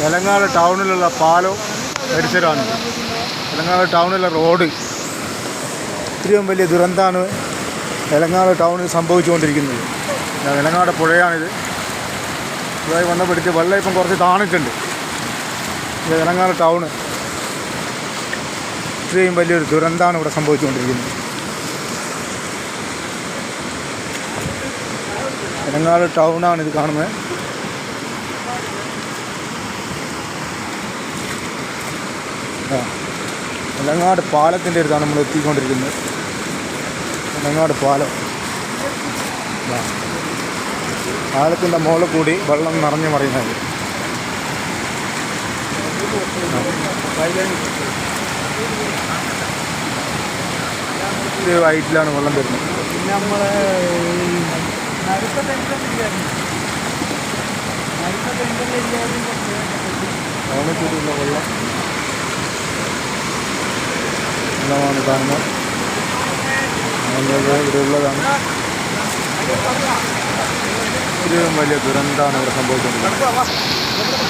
തെലങ്കാന ടൗണിലുള്ള പാലം പരിസരമാണ്. തെലങ്കാന ടൗണിലെ റോഡ് ഇത്രയും വലിയ ദുരന്തമാണ് തെലങ്കാന ടൗണിൽ സംഭവിച്ചുകൊണ്ടിരിക്കുന്നത്. തെലങ്കാട് പുഴയാണിത്. ഇതായി വന്നപ്പെടുത്തി വെള്ളം ഇപ്പം കുറച്ച് താണിട്ടുണ്ട്. ഇത് തെലങ്കാന ടൗണ്. ഇത്രയും വലിയൊരു ദുരന്തമാണ് ഇവിടെ സംഭവിച്ചുകൊണ്ടിരിക്കുന്നത്. തെലങ്കാന ടൗണാണ് ഇത് കാണുന്നത് ആ തെലങ്ങാട് പാലത്തിന്റെ അടുത്താണ് നമ്മൾ എത്തിക്കൊണ്ടിരിക്കുന്നത്. തെലങ്ങാട് പാലം. പാലത്തിന്റെ മുകളിൽ കൂടി വെള്ളം നിറഞ്ഞു മറിയുന്നത്. വൈറ്റിലാണ് വെള്ളം വരുന്നത്. പിന്നെ നമ്മളെ നടുത്ത ടെൻഷനില്ലായിരുന്നു നടുത്ത ടെൻഷനില്ലായിരുന്നു ടൗണിൽ കൂടിയുള്ള വെള്ളം വെള്ളമാണ് കാണുന്നത് അങ്ങനെ ഇവിടെ ഉള്ളതാണ് ഇത്രയും വലിയ ദുരന്തമാണ് ഇവിടെ സംഭവിച്ചുകൊണ്ടിരിക്കുന്നത്